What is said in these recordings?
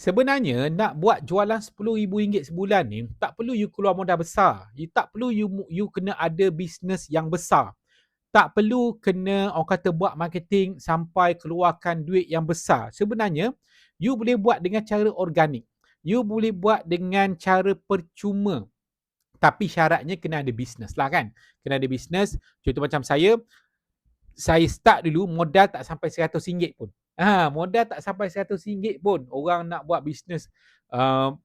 Sebenarnya nak buat jualan RM10,000 sebulan ni tak perlu you keluar modal besar. You tak perlu you you kena ada bisnes yang besar. Tak perlu kena orang kata buat marketing sampai keluarkan duit yang besar. Sebenarnya you boleh buat dengan cara organik. You boleh buat dengan cara percuma. Tapi syaratnya kena ada bisnes lah kan. Kena ada bisnes. Contoh macam saya, saya start dulu modal tak sampai RM100 pun. Ha, modal tak sampai RM100 pun. Orang nak buat bisnes uh,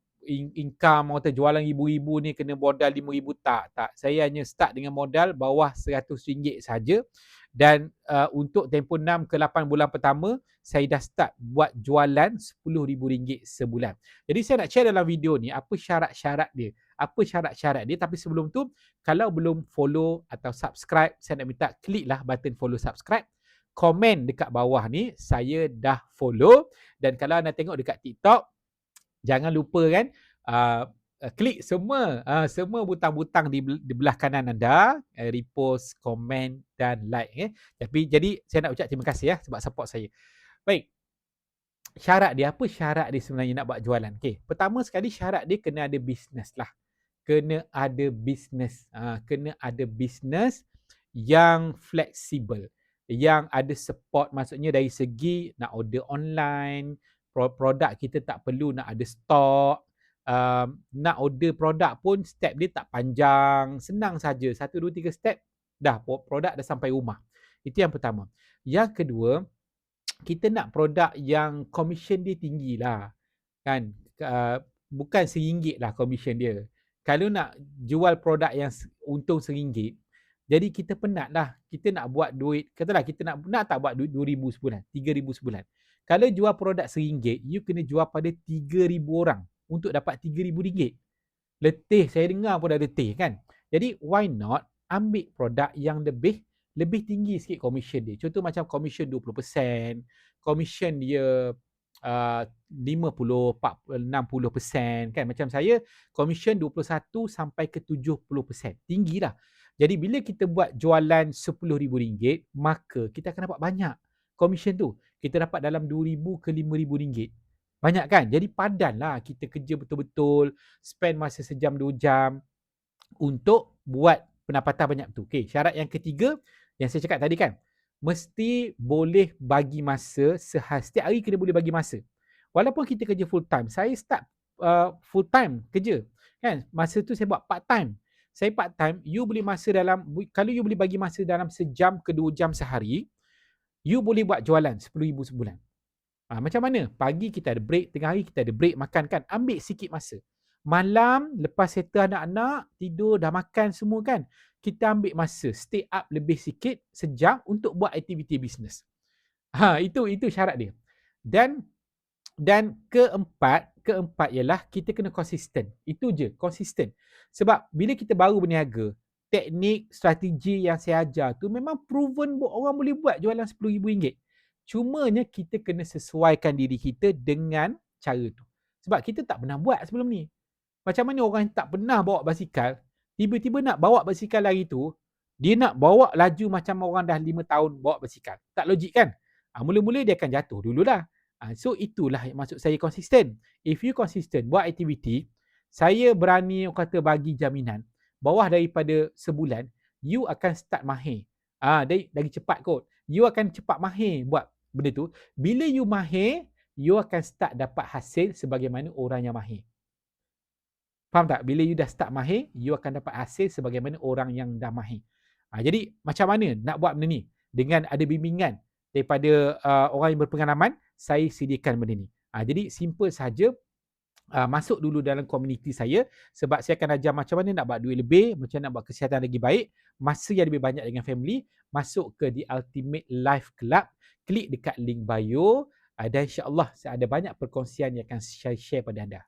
income atau jualan ibu-ibu ni kena modal RM5,000 tak. tak. Saya hanya start dengan modal bawah RM100 saja dan uh, untuk tempoh 6 ke 8 bulan pertama saya dah start buat jualan RM10,000 sebulan. Jadi saya nak share dalam video ni apa syarat-syarat dia. Apa syarat-syarat dia tapi sebelum tu kalau belum follow atau subscribe saya nak minta klik lah button follow subscribe komen dekat bawah ni saya dah follow dan kalau anda tengok dekat TikTok jangan lupa kan uh, klik semua uh, semua butang-butang di, di belah kanan anda uh, repost, komen dan like eh. Tapi jadi saya nak ucap terima kasih ya sebab support saya. Baik. Syarat dia apa syarat dia sebenarnya nak buat jualan? Okey, pertama sekali syarat dia kena ada bisnes lah. Kena ada bisnes. Uh, kena ada bisnes yang fleksibel yang ada support maksudnya dari segi nak order online produk kita tak perlu nak ada stok um, nak order produk pun step dia tak panjang senang saja. Satu dua tiga step dah produk dah sampai rumah. Itu yang pertama. Yang kedua kita nak produk yang commission dia tinggi lah kan? Uh, bukan seringgit lah commission dia. Kalau nak jual produk yang untung seringgit jadi kita penat lah. Kita nak buat duit. Katalah kita nak nak tak buat duit RM2,000 sebulan. RM3,000 sebulan. Kalau jual produk RM1, you kena jual pada RM3,000 orang untuk dapat RM3,000. Letih. Saya dengar pun dah letih kan. Jadi why not ambil produk yang lebih lebih tinggi sikit commission dia. Contoh macam commission 20%. Commission dia uh, 50, 40, 60% kan. Macam saya commission 21 sampai ke 70%. Tinggi lah. Jadi bila kita buat jualan RM10,000, maka kita akan dapat banyak komisen tu. Kita dapat dalam RM2,000 ke RM5,000. Banyak kan? Jadi padanlah kita kerja betul-betul, spend masa sejam dua jam untuk buat pendapatan banyak tu. Okay, syarat yang ketiga yang saya cakap tadi kan, mesti boleh bagi masa sehari. Setiap hari kena boleh bagi masa. Walaupun kita kerja full time, saya start uh, full time kerja. Kan? Masa tu saya buat part time saya part time, you boleh masa dalam, kalau you boleh bagi masa dalam sejam ke dua jam sehari, you boleh buat jualan RM10,000 sebulan. Ha, macam mana? Pagi kita ada break, tengah hari kita ada break, makan kan? Ambil sikit masa. Malam, lepas settle anak-anak, tidur, dah makan semua kan? Kita ambil masa, stay up lebih sikit, sejam untuk buat aktiviti bisnes. Ha, itu itu syarat dia. Dan dan keempat, keempat ialah kita kena konsisten. Itu je, konsisten. Sebab bila kita baru berniaga, teknik, strategi yang saya ajar tu memang proven orang boleh buat jualan RM10,000. Cumanya kita kena sesuaikan diri kita dengan cara tu. Sebab kita tak pernah buat sebelum ni. Macam mana orang yang tak pernah bawa basikal, tiba-tiba nak bawa basikal lagi tu, dia nak bawa laju macam orang dah 5 tahun bawa basikal. Tak logik kan? Ha, mula-mula dia akan jatuh dululah. Uh, so itulah maksud saya konsisten. If you konsisten buat aktiviti, saya berani kata bagi jaminan bawah daripada sebulan you akan start mahir. Ah uh, dari lagi cepat kot. You akan cepat mahir buat benda tu. Bila you mahir, you akan start dapat hasil sebagaimana orang yang mahir. Faham tak? Bila you dah start mahir, you akan dapat hasil sebagaimana orang yang dah mahir. Uh, jadi macam mana nak buat benda ni? Dengan ada bimbingan daripada uh, orang yang berpengalaman, saya sediakan benda ni. Ha, jadi simple saja uh, masuk dulu dalam komuniti saya sebab saya akan ajar macam mana nak buat duit lebih, macam mana nak buat kesihatan lagi baik, masa yang lebih banyak dengan family, masuk ke The Ultimate Life Club, klik dekat link bio uh, dan insya-Allah saya ada banyak perkongsian yang akan saya share pada anda.